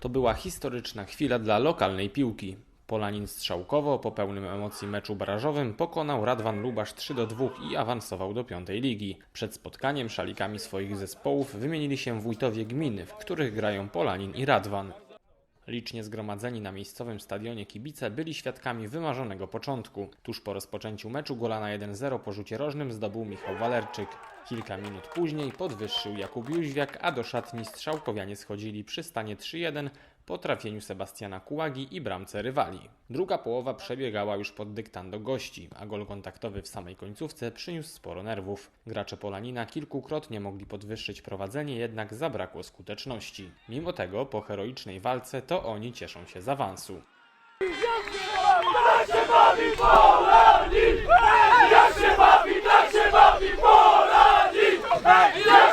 To była historyczna chwila dla lokalnej piłki. Polanin Strzałkowo po pełnym emocji meczu barażowym pokonał Radwan Lubasz 3 do 2 i awansował do piątej ligi. Przed spotkaniem szalikami swoich zespołów wymienili się wójtowie gminy, w których grają Polanin i Radwan. Licznie zgromadzeni na miejscowym stadionie kibice byli świadkami wymarzonego początku. Tuż po rozpoczęciu meczu gola na 1-0 po rzucie rożnym zdobył Michał Walerczyk. Kilka minut później podwyższył Jakub Jóźwiak, a do szatni strzałkowianie schodzili przy stanie 3-1 po trafieniu Sebastiana Kułagi i bramce rywali. Druga połowa przebiegała już pod dyktando gości, a gol kontaktowy w samej końcówce przyniósł sporo nerwów. Gracze Polanina kilkukrotnie mogli podwyższyć prowadzenie, jednak zabrakło skuteczności. Mimo tego po heroicznej walce to oni cieszą się z awansu. Po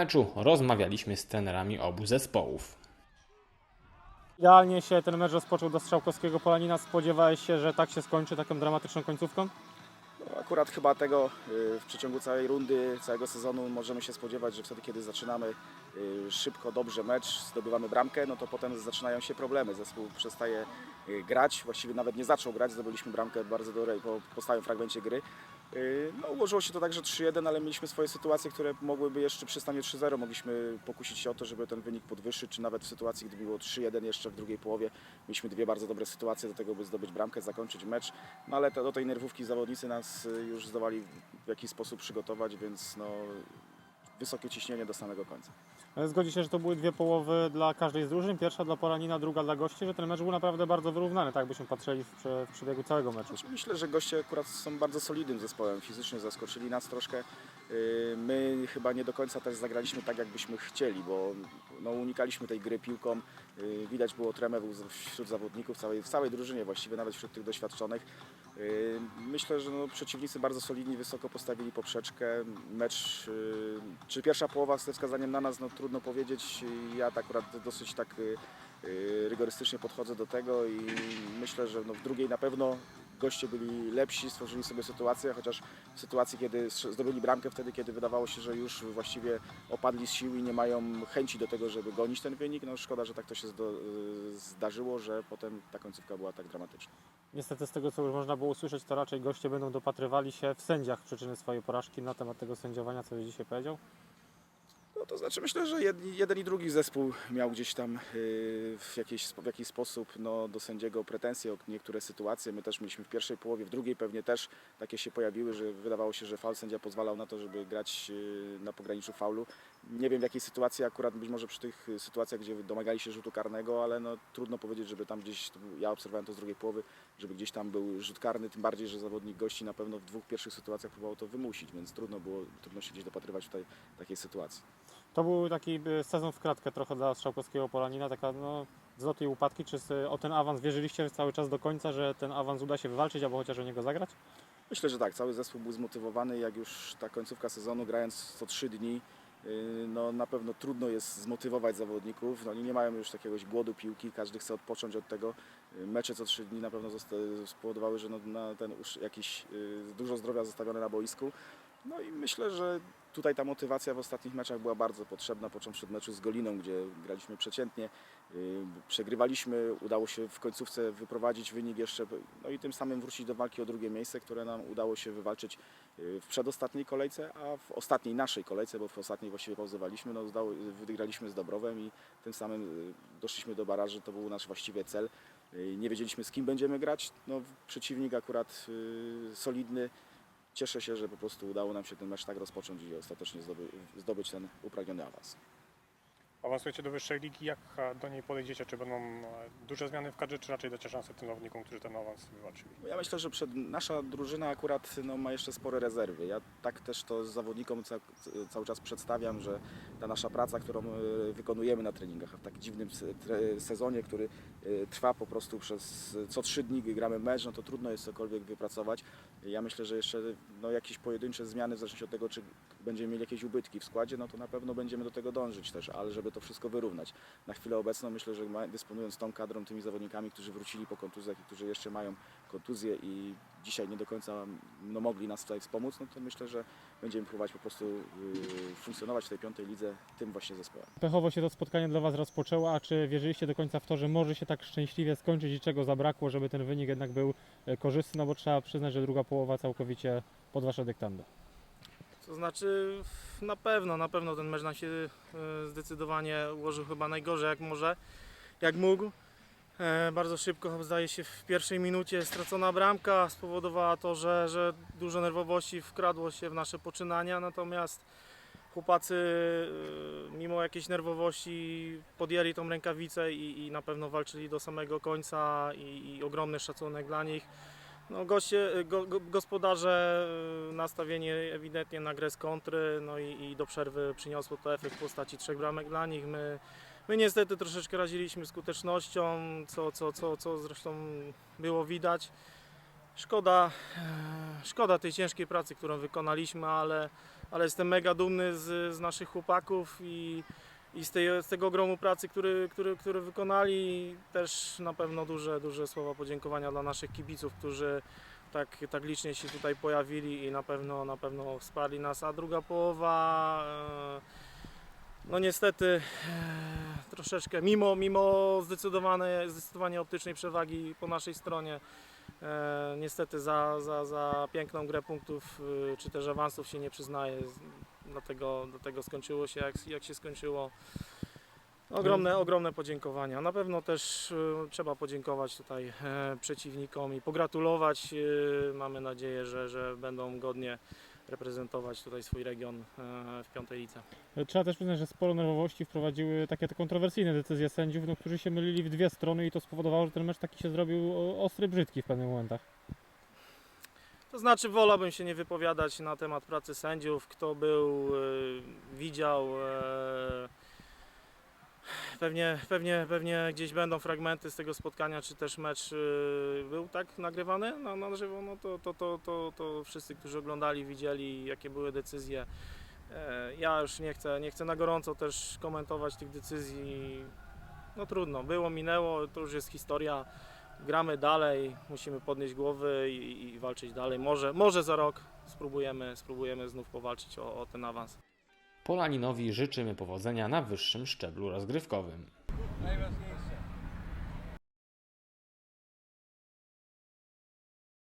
meczu rozmawialiśmy z trenerami obu zespołów. Idealnie się ten mecz rozpoczął do Strzałkowskiego Polanina. Spodziewałeś się, że tak się skończy taką dramatyczną końcówką? No, Akurat chyba tego y, w przeciągu całej rundy, całego sezonu możemy się spodziewać, że wtedy, kiedy zaczynamy y, szybko, dobrze mecz, zdobywamy bramkę, no to potem zaczynają się problemy. Zespół przestaje y, grać, właściwie nawet nie zaczął grać, zdobyliśmy bramkę bardzo dobrej po, po stałym fragmencie gry. Y, No, ułożyło się to tak, że 3-1, ale mieliśmy swoje sytuacje, które mogłyby jeszcze przy stanie 3-0 mogliśmy pokusić się o to, żeby ten wynik podwyższyć, czy nawet w sytuacji, gdy było 3-1 jeszcze w drugiej połowie, mieliśmy dwie bardzo dobre sytuacje do tego, by zdobyć bramkę, zakończyć mecz, no ale to, do tej nerwówki zawodnicy nas y, już zdołali w jakiś sposób przygotować, więc no, wysokie ciśnienie do samego końca. Ale Zgodzi się, że to były dwie połowy dla każdej z drużyn. Pierwsza dla Polanina, druga dla gości, że ten mecz był naprawdę bardzo wyrównany, tak byśmy patrzyli w, w przebiegu całego meczu. Znaczy, myślę, że goście akurat są bardzo solidnym zespołem, fizycznie zaskoczyli nas troszkę. Yy, My chyba nie do końca też zagraliśmy tak, jakbyśmy chcieli, bo no, unikaliśmy tej gry piłką. Yy, Widać było tremę wśród zawodników, całej, w całej drużynie właściwie, nawet wśród tych doświadczonych. Yy, Myślę, że no, przeciwnicy bardzo solidni, wysoko postawili poprzeczkę. Mecz, czy pierwsza połowa ze wskazaniem na nas, no trudno powiedzieć. Ja tak akurat dosyć tak rygorystycznie podchodzę do tego i myślę, że no, w drugiej na pewno goście byli lepsi, stworzyli sobie sytuację, chociaż w sytuacji, kiedy zdobyli bramkę, wtedy, kiedy wydawało się, że już właściwie opadli z sił i nie mają chęci do tego, żeby gonić ten wynik. No szkoda, że tak to się y, zdarzyło, że potem ta końcówka była tak dramatyczna. Niestety z tego, co już można było usłyszeć, to raczej goście będą dopatrywali się w sędziach przyczyny swojej porażki na temat tego sędziowania, co już dzisiaj powiedział. To znaczy myślę, że jed, jeden i drugi zespół miał gdzieś tam y, w, jakiś, w jakiś sposób no, do sędziego pretensje o niektóre sytuacje. My też mieliśmy w pierwszej połowie, w drugiej pewnie też takie się pojawiły, że wydawało się, że faul sędzia pozwalał na to, żeby grać y, na pograniczu faulu. Nie wiem w jakiej sytuacji akurat, być może przy tych sytuacjach, gdzie domagali się rzutu karnego, ale no, trudno powiedzieć, żeby tam gdzieś, ja obserwowałem to z drugiej połowy, żeby gdzieś tam był rzut karny, tym bardziej, że zawodnik gości na pewno w dwóch pierwszych sytuacjach próbował to wymusić, więc trudno było, trudno się gdzieś dopatrywać tutaj takiej sytuacji. To był taki y, sezon w kratkę trochę dla Strzałkowskiego Polanina, taka no, zloty i upadki. Czy o ten awans wierzyliście cały czas do końca, że ten awans uda się wywalczyć albo chociaż o niego zagrać? Myślę, że tak, cały zespół był zmotywowany, jak już ta końcówka sezonu, grając co trzy dni, yy, no na pewno trudno jest zmotywować zawodników, no, oni nie mają już jakiegoś głodu piłki, każdy chce odpocząć od tego. Yy, Mecze co trzy dni na pewno spowodowały, że no, na ten już jakiś yy, dużo zdrowia zostawione na boisku. No i myślę, że tutaj ta motywacja w ostatnich meczach była bardzo potrzebna, począwszy od meczu z Goliną, gdzie graliśmy przeciętnie, yy, przegrywaliśmy, udało się w końcówce wyprowadzić wynik jeszcze, no i tym samym wrócić do walki o drugie miejsce, które nam udało się wywalczyć yy, w przedostatniej kolejce, a w ostatniej naszej kolejce, bo w ostatniej właściwie pauzowaliśmy, no udało, wygraliśmy z Dobrowem i tym samym yy, doszliśmy do baraży, to był nasz właściwie cel. Nie wiedzieliśmy z kim będziemy grać, no przeciwnik akurat solidny, Cieszę się, że po prostu udało nam się ten mecz tak rozpocząć i ostatecznie zdoby, zdobyć ten upragniony awans. Awansujecie do wyższej ligi, jak e, do niej podejdziecie? Czy będą e, duże zmiany w kadrze, czy raczej dacie szansę tym zawodnikom, którzy ten awans wywalczyli? Ja myślę, że przed, nasza drużyna akurat no, ma jeszcze spore rezerwy. Ja tak też to zawodnikom ca, cały czas przedstawiam, że ta nasza praca, którą e, wykonujemy na treningach, w tak dziwnym sezonie, który trwa po prostu przez co trzy dni gramy mecz, no to trudno jest cokolwiek wypracować. Ja myślę, że jeszcze no, jakieś pojedyncze zmiany, w zależności od tego, czy będziemy mieli jakieś ubytki w składzie, no to na pewno będziemy do tego dążyć też, ale żeby to wszystko wyrównać. Na chwilę obecną myślę, że dysponując tą kadrą, tymi zawodnikami, którzy wrócili po kontuzjach i którzy jeszcze mają kontuzję i dzisiaj nie do końca no, mogli nas tutaj wspomóc, no to myślę, że będziemy próbować po prostu yy, funkcjonować w tej piątej lidze tym właśnie zespołem. Pechowo się to spotkanie dla Was rozpoczęło, a czy wierzyliście do końca w to, że może się tak szczęśliwie skończyć i czego zabrakło, żeby ten wynik jednak był e, korzystny, no bo trzeba przyznać, że druga połowa całkowicie pod Wasze dyktando. To znaczy na pewno, na pewno ten mecz nam się e, zdecydowanie ułożył chyba najgorzej jak może, jak mógł. E, Bardzo szybko, zdaje się, w pierwszej minucie stracona bramka spowodowała to, że, że dużo nerwowości wkradło się w nasze poczynania, natomiast chłopacy e, mimo jakiejś nerwowości podjęli tą rękawicę i, i na pewno walczyli do samego końca i, i ogromny szacunek dla nich. No, goście, go, go, gospodarze y, nastawieni ewidentnie na grę z kontry, no i, i do przerwy przyniosło to efekt w postaci trzech bramek dla nich. My, my niestety troszeczkę raziliśmy skutecznością, co, co, co, co zresztą było widać. Szkoda, e, szkoda tej ciężkiej pracy, którą wykonaliśmy, ale, ale jestem mega dumny z, z naszych chłopaków i, i z, tej, z tego ogromu pracy, który, który, który wykonali. Też na pewno duże, duże słowa podziękowania dla naszych kibiców, którzy tak, tak licznie się tutaj pojawili i na pewno, na pewno wsparli nas. A druga połowa, e, no niestety e, troszeczkę, mimo, mimo zdecydowane, zdecydowanie optycznej przewagi po naszej stronie, e, niestety za, za, za piękną grę punktów czy też awansów się nie przyznaje. Dlatego, dlatego skończyło się jak, jak się skończyło. Ogromne, ogromne podziękowania. Na pewno też e, trzeba podziękować tutaj e, przeciwnikom i pogratulować. E, mamy nadzieję, że, że będą godnie reprezentować tutaj swój region w piątej lidze. Trzeba też przyznać, że sporo nerwowości wprowadziły takie te kontrowersyjne decyzje sędziów, no, którzy się mylili w dwie strony i to spowodowało, że ten mecz taki się zrobił ostry, brzydki w pewnych momentach. Znaczy wolałbym się nie wypowiadać na temat pracy sędziów, kto był, e, widział. e, Pewnie, pewnie, pewnie gdzieś będą fragmenty z tego spotkania, czy też mecz e, był tak nagrywany na, na żywo, no to, to, to, to, to wszyscy, którzy oglądali, widzieli jakie były decyzje. E, Ja już nie chcę, nie chcę na gorąco też komentować tych decyzji. No trudno, było, minęło, to już jest historia gramy dalej, musimy podnieść głowy i, i walczyć dalej. Może, może za rok spróbujemy, spróbujemy znów powalczyć o, o ten awans. Polaninowi życzymy powodzenia na wyższym szczeblu rozgrywkowym.